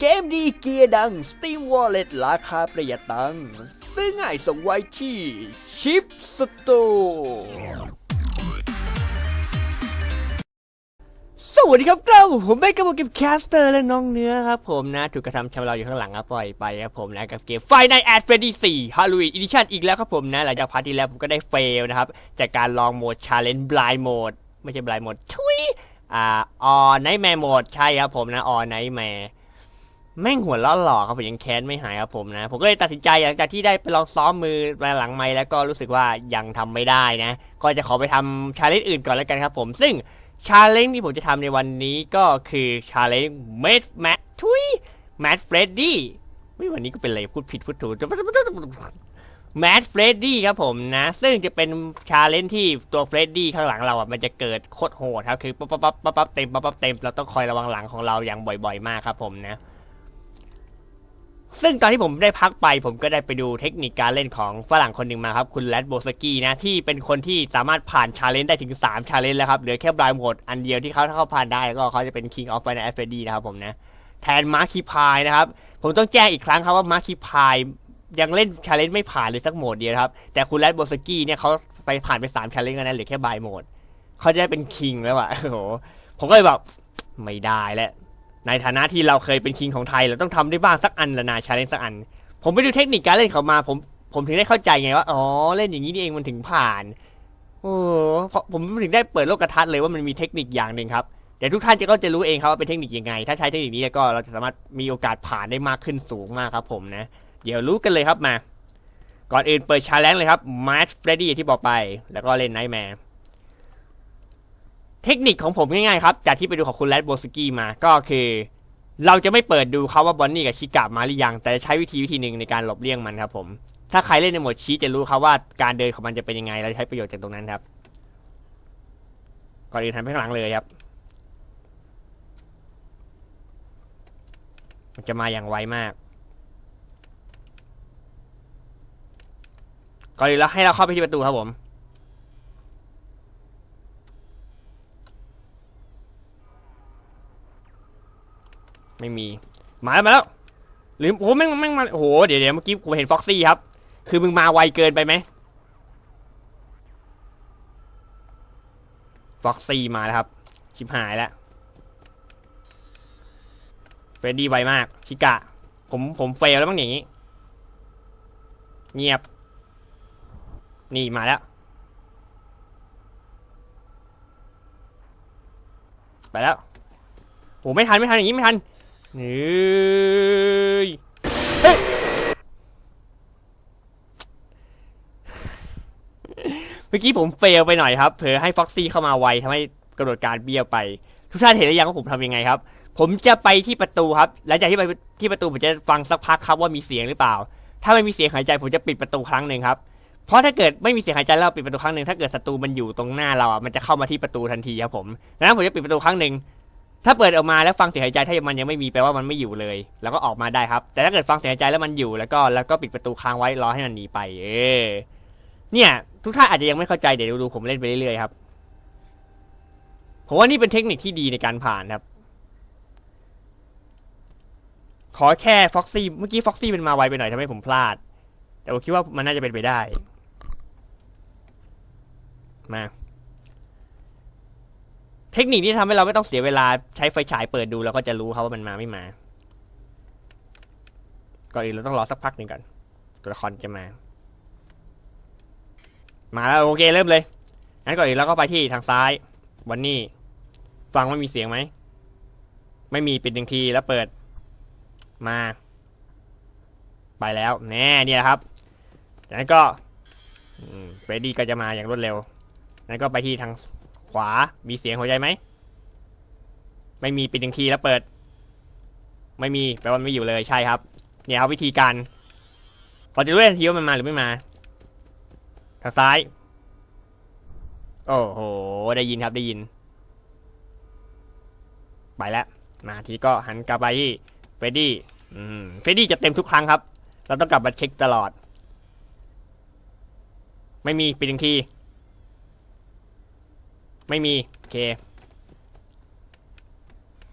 เกมดีเกียร์ดัง Steam Wallet ราคาประหยัดตังค์ซื้อง่ายส่งไวที่ชิปสโตสวัสดีครับเกล้าผมเป็นกระบอกเกมแคสเตอร์และน้องเนื้อครับผมนะถูกกระทำชำเราอยู่ข้างหลังครับปล่อยไปครับผมนะกับเกมไฟในแอดเฟรดี้4 Halloween Edition อีกแล้วครับผมนะหลังจากพาร์ทที่แล้วผมก็ได้เฟลนะครับ จากการลองโหมด Challenge Blind Mode ไม่ใช่ Blind Mode ทุยอ่าออไนท์แมร์โหมดใช่ครับผมนะออไนท์แมร์ แม่งหัวล้อหลอกครับผมยังแค้นไม่หายครับผมนะ ผมก็เลยตัดสินใจหลังจากที่ได้ไปลองซ้อมมือมาหลังไม้แล้วก็รู้สึกว่ายังทำไม่ได้นะ ก็จะขอไปทำชาเลนจ์อื่นก่อนแล้วกันครับผมซึ่งชาเลนจ์ที่ผมจะทำในวันนี้ก็คือชาเลนจ์เมดแมททุยแมทเฟรดดี้วันนี้ก็เป็นอะไรพูดผิดพูดถูกแมทเฟรดดี้ครับผมนะ ซึ่งจะเป็นชาเลนจ์ที่ตัวเฟรดดี้ข้างหลังเราอะมันจะเกิดโคตรโหดครับคือปั๊บปั๊บปั๊บปั๊บเต็มปั๊บปั๊บเต็มเราต้องคอยระวังหลังของเราอย่างบ่อย ๆ มากครับผมนะ ซึ่งตอนที่ผมได้พักไปผมก็ได้ไปดูเทคนิคการเล่นของฝรั่งคนหนึ่งมาครับ คุณแรดโบสกี้นะ ที่เป็นคนที่สามารถผ่านชาเลนจ์ได้ถึง 3 ชาเลนจ์แล้วครับ เหลือแค่บรายโหมดอันเดียวที่เขาถ้าเขาผ่านได้ก็เขาจะเป็น King of Final f ดีนะครับผมนะ แทนมาร์คีพายนะครับ ผมต้องแจ้งอีกครั้งครับว่ามาร์คีพายยังเล่นชาเลนจ์ไม่ผ่านเลยสักโหมดเดียวครับ แต่คุณแรดโบสกี้เนี่ยเขาไปผ่านไป3ชาเลนจ์แล้วนะเหลือแค่บายโหมดเขาจะได้เป็นคิงแล้วอะโอ้โหผมก็เลยแบบไม่ได้แล้ว ในฐานะที่เราเคยเป็นคิงของไทยเราต้องทำได้บ้างสักอันละนาชาเลนจ์สักอัน ผมไปดูเทคนิคการเล่นเขามา ผมผมถึงได้เข้าใจไงว่าอ๋อเล่นอย่างนี้นี่เองมันถึงผ่าน โอ้เพราะผมถึงได้เปิดโลกกระทัศน์เลยว่ามันมีเทคนิคอย่างหนึ่งครับเดี๋ยวทุกท่านจะก็จะรู้เองครับว่าเป็นเทคนิคยังไง ถ้าใช้เทคนิคนี้แล้วก็เราจะสามารถมีโอกาสผ่านได้มากขึ้นสูงมากครับ ผมนะ เดี๋ยวรู้กันเลยครับมา ก่อนอื่นเปิดชาเลนจ์เลยครับมาร์ชเฟรดี้ที่บอกไป แล้วก็เล่นไนท์แมร์ เทคนิคของผมง่ายๆครับจากที่ไปดูของคุณแรดโบสกี้มาก็คือ เราจะไม่เปิดดูเขาว่าบอนนี่กับชิกะมาหรือยัง แต่จะใช้วิธีวิธีหนึ่งในการหลบเลี่ยงมันครับผมถ้าใครเล่นในโหมดชีจะรู้ครับว่าการเดินของมันจะเป็นยังไงเราจะใช้ประโยชน์จากตรงนั้นครับก่อนอื่นทำไปข้างหลังเลยครับ มันจะมาอย่างไวมาก ก่อนอื่นแล้วให้เราเข้าไปที่ประตูครับผม ไม่มี มาแล้วมาแล้วหรือโอ้โหแม่งแม่งมาโอ้โหเดี๋ยวเดี๋ยวเมื่อกี้ผมเห็นฟ็อกซี่ครับ คือมึงมาไวเกินไปไหมฟ็อกซี่มาแล้วครับ ชิบหายแล้วเฟรดดี้ไวมากชิกะ ผมผมเฟลแล้วมั้งอย่างนี้ เงียบ นี่มาแล้ว ไปแล้วโอ้ไม่ทันไม่ทันอย่างนี้ไม่ทัน เฮ้ยเมื่อกี้ผมเฟลไปหน่อยครับ เผลอให้ฟ็อกซี่เข้ามาไวทำให้กระโดดการเบี้ยวไป ทุกท่านเห็นหรือยังว่าผมทำยังไงครับ ผมจะไปที่ประตูครับ หลังจากที่ไปที่ประตูผมจะฟังสักพักครับว่ามีเสียงหรือเปล่า ถ้าไม่มีเสียงหายใจผมจะปิดประตูครั้งหนึ่งครับ เพราะถ้าเกิดไม่มีเสียงหายใจแล้วเราปิดประตูครั้งหนึ่งถ้าเกิดศัตรูมันอยู่ตรงหน้าเราอะมันจะเข้ามาที่ประตูทันทีครับผมดังนั้นผมจะปิดประตูครั้งหนึ่ง ถ้าเปิดออกมาแล้วฟังเสียงหายใจถ้ามันยังไม่มีแปลว่ามันไม่อยู่เลย แล้วก็ออกมาได้ครับ แต่ถ้าเกิดฟังเสียงหายใจแล้วมันอยู่แล้วก็แล้วก็ปิดประตูค้างไว้รอให้มันหนีไป เออเนี่ย ทุกท่านอาจจะยังไม่เข้าใจเดี๋ยวดูผมเล่นไปเรื่อยๆครับผมว่านี่เป็นเทคนิคที่ดีในการผ่านครับ ขอแค่ฟ็อกซี่เมื่อกี้ฟ็อกซี่มันมาไวไปหน่อยทำให้ผมพลาด แต่ผมคิดว่ามันน่าจะเป็นไปได้ มา เทคนิคที่ทำให้เราไม่ต้องเสียเวลาใช้ไฟฉายเปิดดูเราก็จะรู้ครับว่ามันมาไม่มา ก่อนอื่นเราต้องรอสักพักหนึ่งก่อนตัวละครจะมา มาแล้วโอเคเริ่มเลยงั้นก่อนอื่นเราก็ไปที่ทางซ้าย วันนี้ ฟังว่ามีเสียงไหม ไม่มีปิดหนึ่งทีแล้วเปิด มา ไปแล้วแน่เนี่ยครับจากนั้นก็เฟรดดี้ก็จะมาอย่างรวดเร็วนั้นก็ไปที่ทาง ขวา มีเสียงหัวใจไหม ไม่มีปิดหนึ่งทีแล้วเปิด ไม่มี แปลว่ามันไม่อยู่เลย ใช่ครับ เนี่ยครับวิธีการเราจะรู้ทันทีว่ามันมาหรือไม่มา ทางซ้าย โอ้โห ได้ยินครับ ได้ยิน ไปแล้ว มาทีก็หันกลับไปที่เฟดดี้อืมเฟดดี้จะเต็มทุกครั้งครับ เราต้องกลับมาเช็คตลอด ไม่มีปิดหนึ่งที ไม่มี โอเค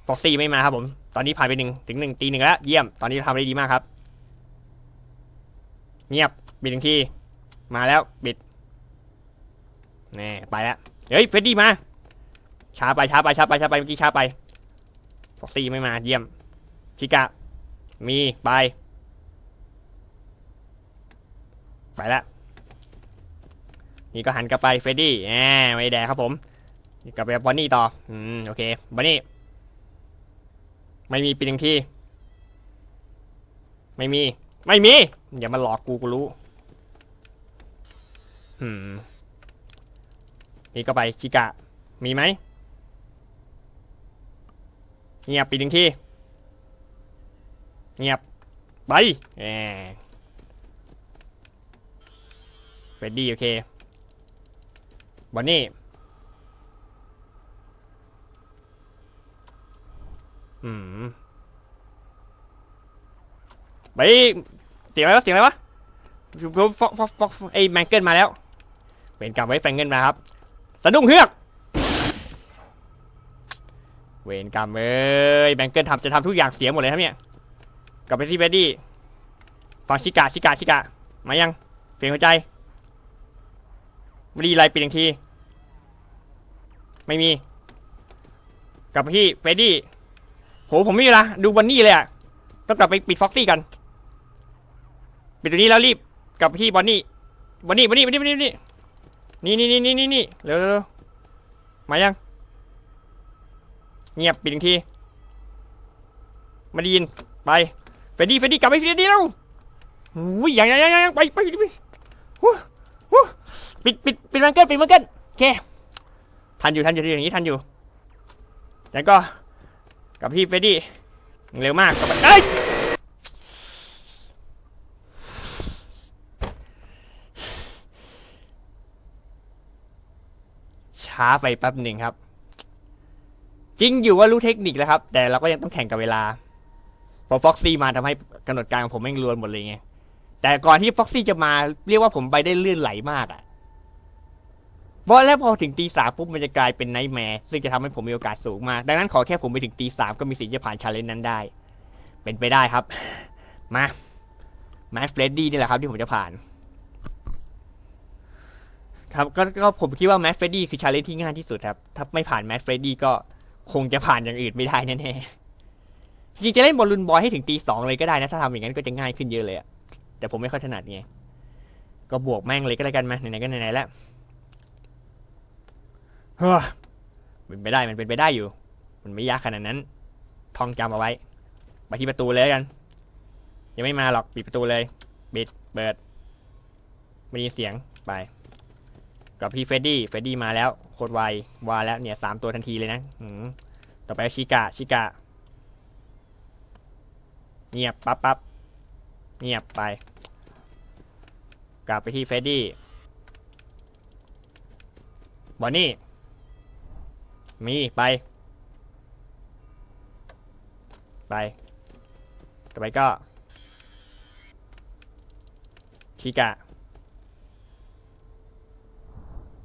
ฟ็อกซี่ไม่มาครับผม ตอนนี้ผ่านไปหนึ่งถึงหนึ่งตีหนึ่งแล้ว เยี่ยม ตอนนี้ทำได้ดีมากครับ เงียบปิดหนึ่งทีมาแล้วปิดแน่ไปแล้ว เฮ้ย เฟรดดี้มา ช้าไป ช้าไป ช้าไป ช้าไป เมื่อกี้ช้าไปฟ็อกซี่ไม่มา เยี่ยม ชิกะ มี ไป ไปแล้วนี่ก็หันกลับไป เฟรดดี้แหมไม่แดกครับผม กลับไปบอนนี่ต่อ อืม โอเคบอนนี่ ไม่มีปีหนึ่งที่ ไม่มี ไม่มี อย่ามาหลอกกูกูรู้ อืม นี่ก็ไปชิกะ มีไหมเงียบปีหนึ่งที่ เงียบ ไปแหมเฟดดี้โอเคบอนนี่ อืมไปเสียงอะไรวะเสียงอะไรวะฟอกฟอกฟอกไอ้แมงเกิลมาแล้วเป็นกรรมไว้แฟงเกิลมาครับสะดุ้งเฮือก เวรกรรมเอ้ยแบงเกิลทำจะทำทุกอย่างเสียหมดเลยครับเนี่ยกลับไปที่เบดดี้ฟังชิกะชิกะชิกะมายังเสียงหัวใจไม่ดีไรปิดอีกที ไม่มี กลับไปที่เฟรดดี้ โหผมไม่มีลาดูบันนี่เลยอะต้องกลับไปปิดฟ็อกซี่กัน ปิดตัวนี้แล้วรีบกลับไปที่บอนนี่บอนนี่บอนนี่บอนนี่บอนนี่นี่นี่นี่นี่นี่นี่เร็วเร็วมายัง เงียบปิดอีกทีไมาได้ยินไปเฟดดี้เฟดดี้กลับไปเฟดดี้แล้วอุ้ยยังยังยังยังไปไปไปฮู้ฮู้ปิดปิดปิดมันเกินปิดมันเกินโอเคทันอยู่ทันอยู่อย่างนี้ทันอยู่แล้วก็ กับพี่เฟรดดี้เร็วมากกับเอ้ยช้าไปแป๊บหนึ่งครับ จริงอยู่ว่ารู้เทคนิคแล้วครับ แต่เราก็ยังต้องแข่งกับเวลาพอฟ็อกซี่มาทำให้กำหนดการของผมแม่งรวนหมดเลยไงแต่ก่อนที่ฟ็อกซี่จะมาเรียกว่าผมไปได้ลื่นไหลมากอะ่ะ เพราะแล้วพอถึงตีสามปุ๊บมันจะกลายเป็นไนท์แมร์ซึ่งจะทำให้ผมมีโอกาสสูงมาก ดังนั้นขอแค่ผมไปถึงตีสามก็มีสิทธิ์จะผ่านชาเลนจ์นั้นได้ เป็นไปได้ครับ มาแมสเฟรดดี้นี่แหละครับที่ผมจะผ่าน ครับก็ก็ผมคิดว่าแมสเฟรดดี้คือชาเลนจ์ที่ง่ายที่สุดครับ ถ้าไม่ผ่านแมสเฟรดดี้ก็คงจะผ่านอย่างอื่นไม่ได้แน่ๆจริงจะเล่นบอลลูนบอยให้ถึงตีสองเลยก็ได้นะ ถ้าทำอย่างนั้นก็จะง่ายขึ้นเยอะเลยอะแต่ผมไม่ค่อยถนัดไง ก็บวกแม่งเลยก็แล้วกันมาไหนๆก็ไหนๆแล้ว เฮ้อเป็นไปได้มันเป็นไปได้อยู่ มันไม่ยากขนาดนั้น ท่องจำเอาไว้ไปที่ประตูเลยกัน ยังไม่มาหรอกปิดประตูเลยปิดเปิดไม่ได้เสียงไปกับพี่เฟดดี้เฟดดี้มาแล้วโคตรไววาแล้วเนี่ยสามตัวทันทีเลยนะอืต่อไปชิกะชิกะเงียบปั๊บปั๊บเงียบไป กลับไปที่เฟดดี้บอนนี่ มีไป ไปต่อไปก็ชิกะ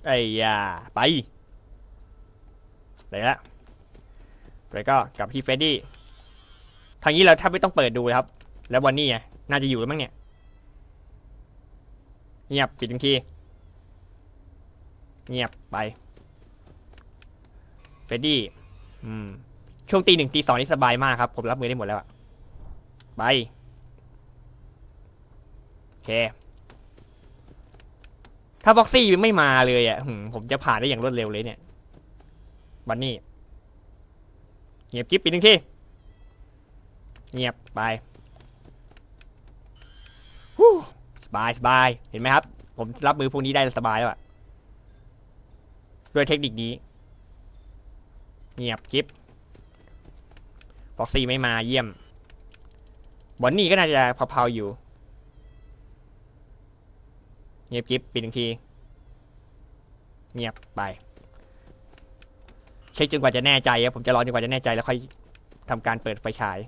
ไอ้ยาไปไปละไปก็กลับที่เฟดดี้ทางนี้เราแทบไม่ต้องเปิดดูครับ แล้ววันนี้ไงน่าจะอยู่แล้วมั้งเนี่ยเงียบปิดทังทีเงียบไป เฟรดดี้อืมช่วงตีหนึ่งตีสองนี่สบายมากครับ ผมรับมือได้หมดแล้วอะไป โอเค ถ้าบ็อกซี่ไม่มาเลยอะหืมผมจะผ่านได้อย่างรวดเร็วเลยเนี่ยบันนี่เงียบกิ๊บปีหนึ่งทีเงียบไปฮู้สบายสบาย เห็นไหมครับ ผมรับมือพวกนี้ได้สบายแล้วอะด้วยเทคนิคนี้ เงียบกิ๊บบ็อกซี่ไม่มาเยี่ยม บอนนี่ก็น่าจะเผาๆอยู่ เงียบกิ๊บปิดหนึ่งที เงียบไป เช็คจนกว่าจะแน่ใจครับผมจะรอจนกว่าจะแน่ใจแล้วค่อยทำการเปิดไฟฉาย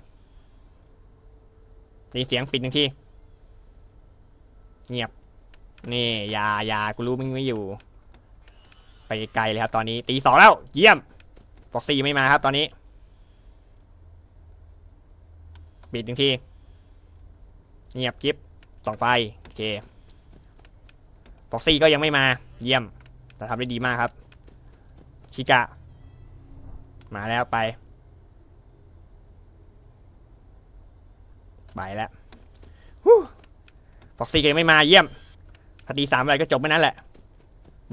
นี่เสียงปิดหนึ่งที เงียบ นี่ยายากูรู้มึงไม่อยู่ ไปไกลเลยครับตอนนี้ตีสองแล้ว เยี่ยม ฟ็อกซี่ไม่มาครับตอนนี้ ปิดหนึ่งที เงียบจิ๊บส่องไฟ โอเคฟ็อกซี่ก็ยังไม่มา เยี่ยม แต่ทำได้ดีมากครับ ชิกะ มาแล้วไป ไปแล้วฟ็อกซี่ก็ยังไม่มาเยี่ยมคดีสามอะไรก็จบไปนั้นแหละ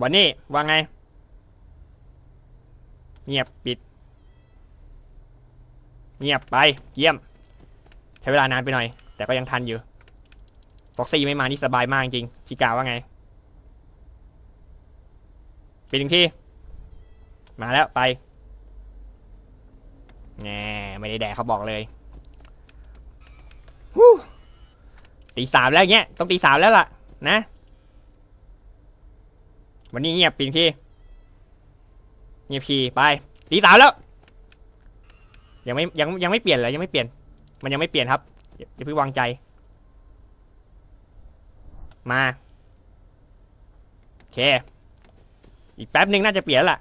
วันนี้ว่าไง เงียบปิด เงียบไปเยี่ยม ใช้เวลานานไปหน่อย แต่ก็ยังทันอยู่ฟ็อกซี่ไม่มานี่สบายมากจริงชิกาว่าไงปิดหนึ่งที่ มาแล้วไปแง่ไม่ได้แดกเขาบอกเลยตีสามแล้วเงี้ยต้องตีสามแล้วล่ะ นะ วันนี้เงียบปิดที่ เงียบพีไปตีสามแล้ว ยังไม่ยังยังไม่เปลี่ยนเลยยังไม่เปลี่ยน มันยังไม่เปลี่ยนครับอย่าอย่าเพิ่งวางใจ มาโอเค อีกแป๊บหนึ่งน่าจะเปลี่ยนละ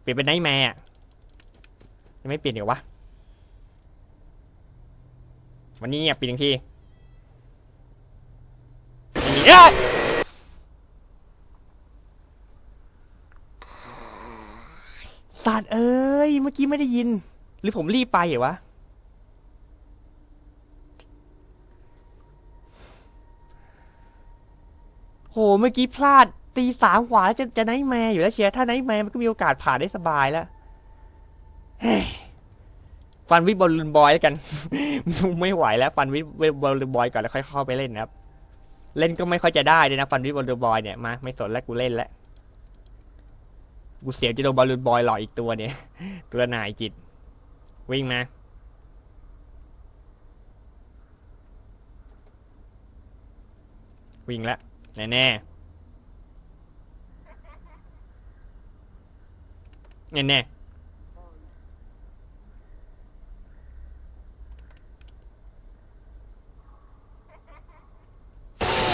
เปลี่ยนเป็นไนท์แมร์ยังไม่เปลี่ยนเดี๋ยววะวันนี้เงียบปีหนึ่งทีเอ้ยสัตว์เอ้ย เมื่อกี้ไม่ได้ยิน หรือผมรีบไปเหรอวะ โห เมื่อกี้พลาดตีสามกว่าแล้วจะจะไนท์แมร์อยู่แล้วเชียร์ถ้าไนท์แมร์มันก็มีโอกาสผ่านได้สบายแล้วเฮ้ยฟันวิบอลลูนบอยแล้วกัน ไม่ไหวแล้ว ฟันวิบอลลูนบอยก่อนแล้วค่อยเข้าไปเล่นนะครับ เล่นก็ไม่ค่อยจะได้เลยนะ ฟันวิบอลลูนบอยเนี่ยมาไม่สนแล้วกูเล่นแล้ว กูเสียจะโดนบอลลูนบอยหล่ออีกตัวเนี่ย ตัวนายจิต วิ่งมาวิ่งแล้วแน่แน่แน่แน่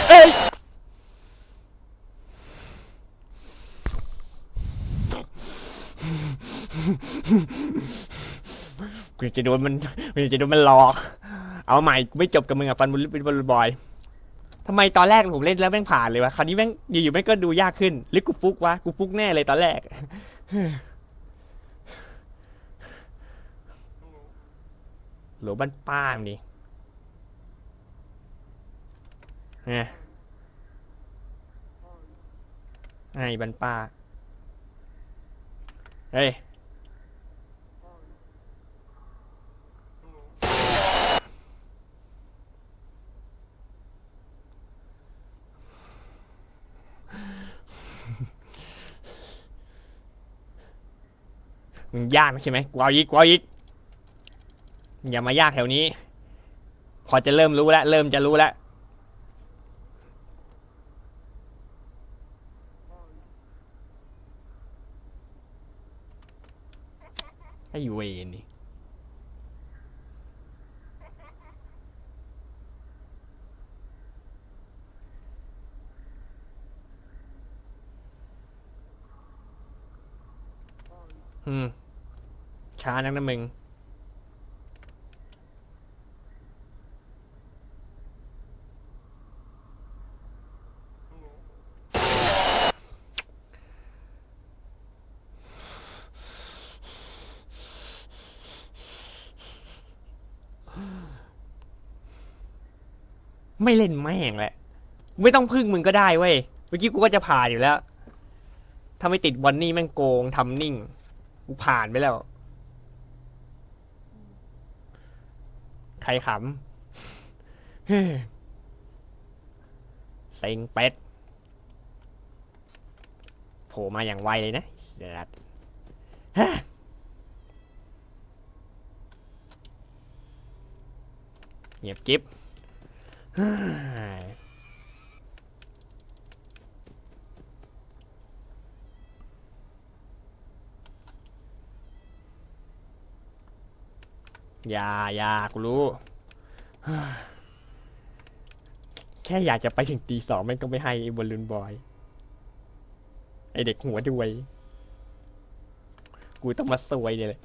เอ้ย กูจะโดนมันกูจะโดนมันหลอก เอาใหม่กูไม่จบกับมึงอะฟันบุลเป็นบอลบอยทำไมตอนแรกผมเล่นแล้วแม่งผ่านเลยวะคราวนี้แม่งอยู่ๆแม่งก็ดูยากขึ้น หรือกูฟุกวะกูฟุกแน่เลยตอนแรกหรือบ้านป้ามดิเนี่ยไอ้บ้านป้า เฮ้ย ยากใช่ไหมกูเอาอีกกูเอาอีกอย่ามายากแถวนี้ พอจะเริ่มรู้แล้วเริ่มจะรู้แล้วไอ้เวรนี่อืม ช้านักนะมึงไม่เล่นแม่งแหละ ไม่ต้องพึ่งมึงก็ได้เว้ย เมื่อกี้กูก็จะผ่านอยู่แล้ว ถ้าไม่ติดวันนี้แม่งโกงทำนิ่ง กูผ่านไปแล้ว ใครขำเฮ้เซ็งเป็ดโผล่มาอย่างไวเลยนะเดี๋ยวเงียบกิ๊บ อย่าอย่ากูรู้ แค่อยากจะไปถึงตีสองแม่งก็ไม่ให้ไอ้บอลลูนบอย ไอเด็กหัวด้วย กูต้องมาซวยเนี่ยเลย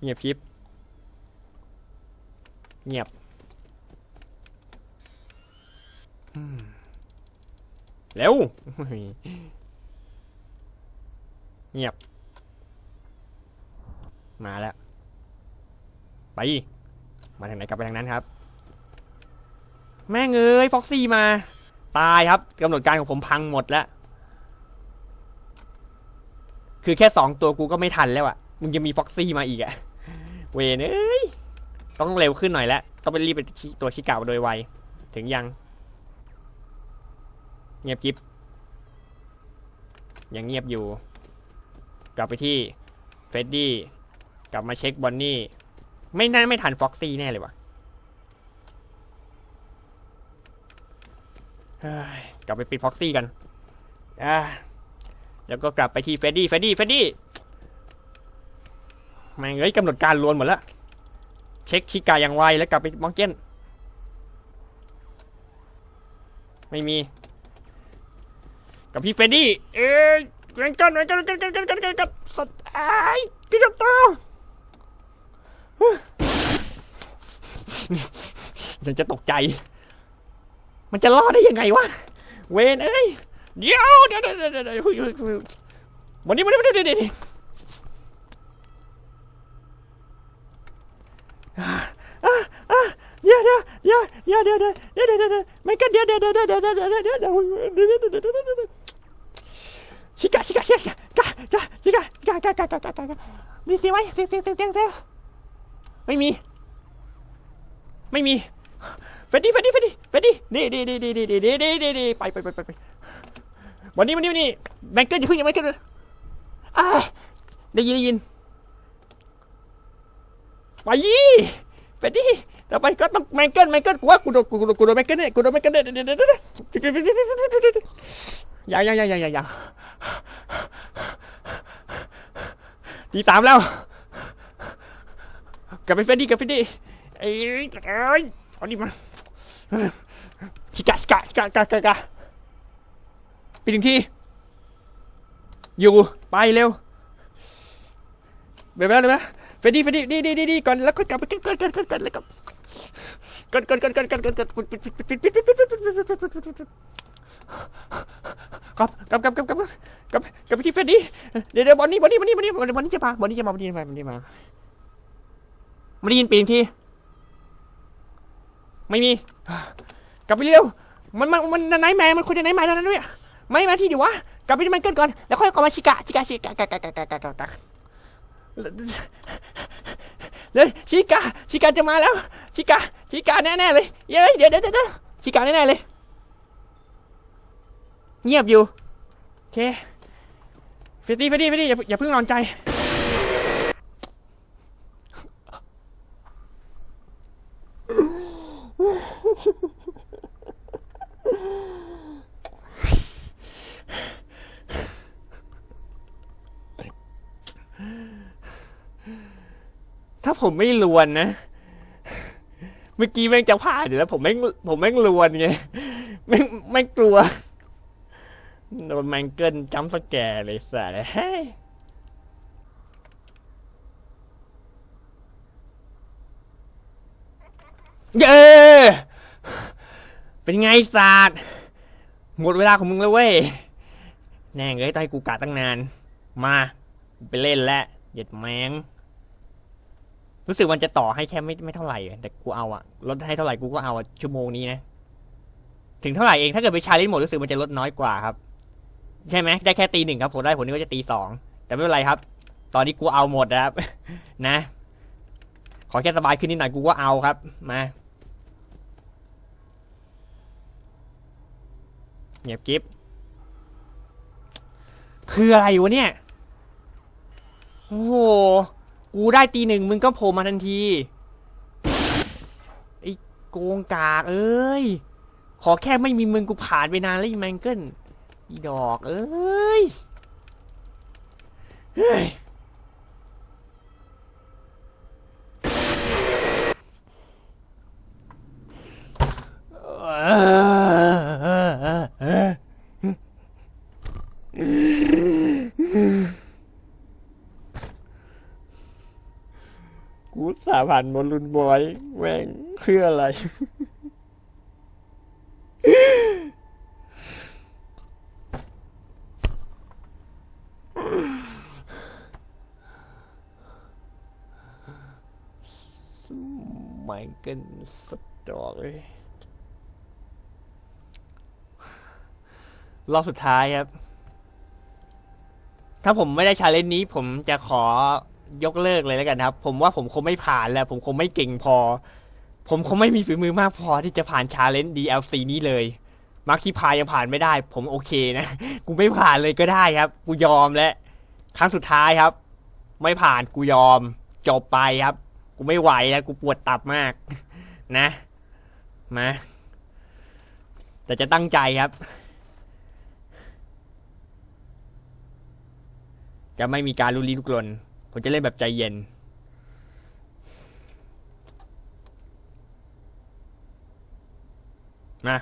เงียบคลิป เงียบเร็ว เงียบ มาแล้ว ไป มาทางไหนกลับไปทางนั้นครับ แม่งเอ้ยฟ็อกซี่มา ตายครับกำหนดการของผมพังหมดแล้ว คือแค่สองตัวกูก็ไม่ทันแล้วอะมึงจะมีฟ็อกซี่มาอีกอะเวนเอ้ย ต้องเร็วขึ้นหน่อยแล้ว ต้องไปรีบไปตีตัวชิกาโดยไว ถึงยัง เงียบกิฟยังเงียบอยู่ กลับไปที่เฟดดี้กลับมาเช็คบอนนี่ไม่น่าไม่ทันฟ็อกซี่แน่เลยวะเฮ้ยกลับไปปิดฟ็อกซี่กันอ่าแล้วก็กลับไปที่เฟดดี้เฟดดี้เฟดดี้แม่งเอ้ยกำหนดการลวนหมดแล้ว เช็คชิกาอย่างไวแล้วกลับไปมองเก้นไม่มี กับพี่เฟดดี้เอ้ย เกันกันกันกันกันกันกันกันกันสัตว์ไอ้ายกินจับตายังจะตกใจ มันจะรอดได้ยังไงวะ เวนเอ้ย เดี๋ยวเดี๋ยวเดี๋ยวเดี๋ยวเดี๋ยวเดี๋ยววันนี้วันนี้วันนี้เดี๋ยวเดี๋ยวเดี๋ยวเดี๋ยวเดี๋ยวเดี๋ยวเดี๋ยวเดี๋ยวเดี๋ยวเดี๋ยวเดี๋ยวเดี๋ยวไม่กันเดี๋ยวเดี๋ยวเดี๋ยวเดี๋ยวเดี๋ยวเดี๋ยวเดี๋ยว ชิกาชิกาชิกากากาชิกากากากากากากามีเสียงไหมเสียงเสียงเสียงเสียงเสียงไม่มี ไม่มีเฟดดี้เฟดดี้เฟดดี้เฟดดี้ดีดีดีดีดีดีดีดีดีดีไปไปไปไปไปวันนี้วันนี้วันนี้แบงเกิลอย่าเพิ่งอย่าแบงเกิลอ่าได้ยินได้ยินไปดิเฟดดี้ต่อไปก็ต้องแมงเกิลแมงเกิลกูว่ากูโดนกูโดนกูโดนแมงเกิลเนี่ยกูโดนแมงเกิลเนี่ยเดี๋ยวเดี๋ยวเดี๋ยวเดี๋ยวยังยังยังยังยังยัง ตีตามแล้ว กลับไปเฟดดี้กลับเฟดดี้ไอ้ไอ้เอาดิมาชิกะชิกะชิกะกะกะกะไปถึงที่ อยู่ไปเร็วเบบเลยไหมเฟดดี้เฟดดี้ดีดีดีดีก่อนแล้วก็กลับไปกิดเกิดเกิดเกิดเกิดแล้วก็กิดเกิดเกิดเกิดเกิดเกิดเกิดปิดปิดปิดปิดปิดปิดปิดปิดปิด ปิดปิดปิดปิดครับกับกับกับกับกับกับไปที่เฟดดี้เดี๋ยวเดี๋ยวบอลนี่บอลนี่บอลนี่บอลนี่บอลนี่จะมาบอลนี่จะมาบอลนี่มาบอลนี่มาไม่ได้ยินปีนที่ไม่มี กลับไปเร็ว มันมันมันไนแมนมันควรจะไนแมนแล้วนะเนี่ยไม่มาที่เดียววะกลับไปที่มันเกินก่อนแล้วค่อยกลับมาชิกะชิกะชิกะกะกะกะกะกะกะกะเลยชิกะชิกะจะมาแล้ว ชิกะชิกะแน่ๆเลยเย้เดี๋ยวเดี๋ยวเดี๋ยวชิกะแน่ๆเลย เงียบอยู่โอเคเฟดดี้เฟดดี้เฟดดี้อย่าอย่าเพิ่งนอนใจถ้าผมไม่ลวนนะ เมื่อกี้แม่งจะผ่านอยู่แล้ว ผมแม่งผมแม่งลวนไงแม่งแม่งกลัว โดนแมงเกิลจัมป์สแกร์เลยสัสเฮ้ยเย้เป็นไงศาสตร์หมดเวลาของมึงแล้วเว้ย แน่งเอ้ยต้องให้กูกะตั้งนาน มาไปเล่นแล้วเหยียดแมง รู้สึกมันจะต่อให้แค่ไม่ไม่เท่าไหร่ แต่กูเอาอะลดให้เท่าไหร่กูก็เอาอะชั่วโมงนี้นะ ถึงเท่าไหร่เอง ถ้าเกิดไปชาเลนจ์หมดรู้สึกมันจะลดน้อยกว่าครับ ใช่ไหมได้แค่ตีหนึ่งครับผมได้ผลนี้ก็จะตีสองแต่ไม่เป็นไรครับ ตอนนี้กูเอาหมดนะครับ นะ ขอแค่สบายขึ้นนิดหน่อยกูก็เอาครับ มาเงียบกิฟคืออะไรวะเนี่ย โอ้โห กูได้ตีหนึ่งมึงก็โผล่มาทันทีไอ้โกงกากเอ้ย ขอแค่ไม่มีมึงกูผ่านไปนานแล้วอีแมงเกิล อีดอก เอ้ย เฮ้ย กูสาผ่านบอลลูนบอยแม่งเพื่ออะไร ไมเคิลสตอร์รอบสุดท้ายครับ ถ้าผมไม่ได้ชาเลนจ์นี้ ผมจะขอยกเลิกเลยแล้วกันครับ ผมว่าผมคงไม่ผ่านแล้ว ผมคงไม่เก่งพอ ผมคงไม่มีฝีมือมากพอที่จะผ่านชาเลนจ์ DLC นี้เลยมาร์คีพายยังผ่านไม่ได้ ผมโอเคนะ กูไม่ผ่านเลยก็ได้ครับ กูยอมแล้วครั้งสุดท้ายครับ ไม่ผ่านกูยอม จบไปครับ กูไม่ไหวแล้วกูปวดตับมาก นะมาแต่จะตั้งใจครับ จะไม่มีการลุลีลุกลน ผมจะเล่นแบบใจเย็น มา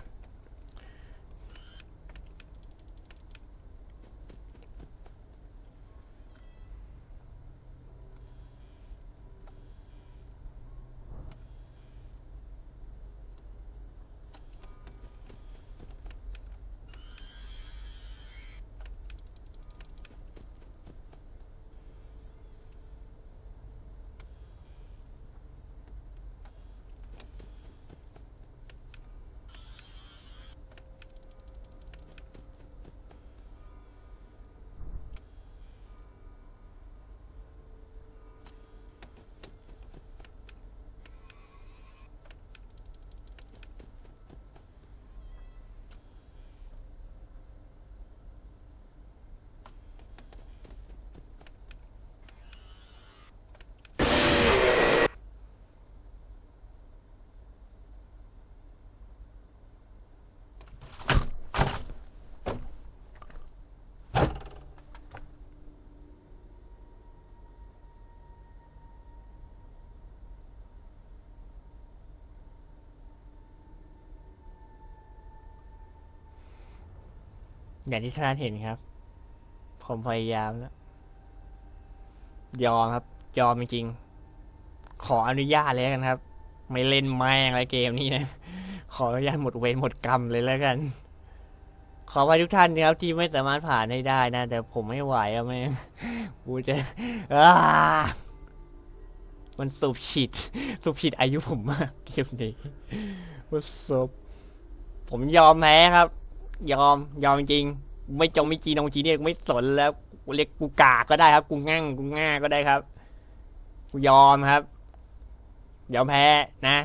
อย่างที่ท่านเห็นครับ ผมพยายามแล้ว ยอมครับ ยอมจริงๆขออนุญาตเลยกันครับ ไม่เล่นแม่งอะไรเกมนี้นะ ขออนุญาตหมดเวรหมดกรรมเลยแล้วกัน ขอไปทุกท่านนะครับ ที่ไม่สามารถผ่านให้ได้นะ แต่ผมไม่ไหวอะแม่งกูจะมันสูบฉีด สูบฉีดอายุผมมากเกมนี้มันสูบผมยอมแพ้ครับ ยอมยอมจริง ไม่จงไม่จีนงจีเนี่ยไม่สนแล้วเรียกกูกาก็ได้ครับ กูง่างกูง่าก็ได้ครับ กูยอมครับยอมแพ้นะ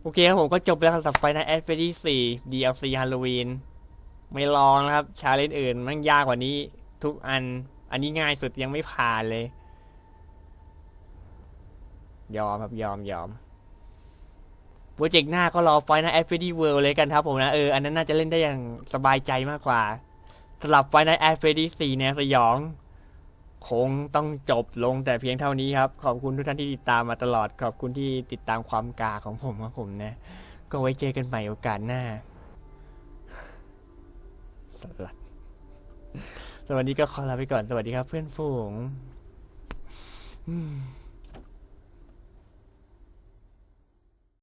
โอเคครับผมก็จบแล้วครับสำหรับไฟนะแอดเฟรดี้สี่ DLC ฮาโลวีนไม่ลองนะครับ ชาเลนจ์อื่นมันยากกว่านี้ ทุกอัน อันนี้ง่ายสุดยังไม่ผ่านเลย ยอมครับยอมยอม โปรเจกต์หน้าก็รอไฟนะแอดเฟดี้เวิลด์เลยกันครับผมนะ เออ อันนั้นน่าจะเล่นได้อย่างสบายใจมากกว่าสำหรับไฟนะแอดเฟดี้สี่แนวสยอง คงต้องจบลงแต่เพียงเท่านี้ครับ ขอบคุณทุกท่านที่ติดตามมาตลอด ขอบคุณที่ติดตามความกาของผมครับผมนะ ก็ไว้เจอกันใหม่โอกาสหน้า สลัดสวัสดีก็ขอลาไปก่อน สวัสดีครับเพื่อนฝูงอืม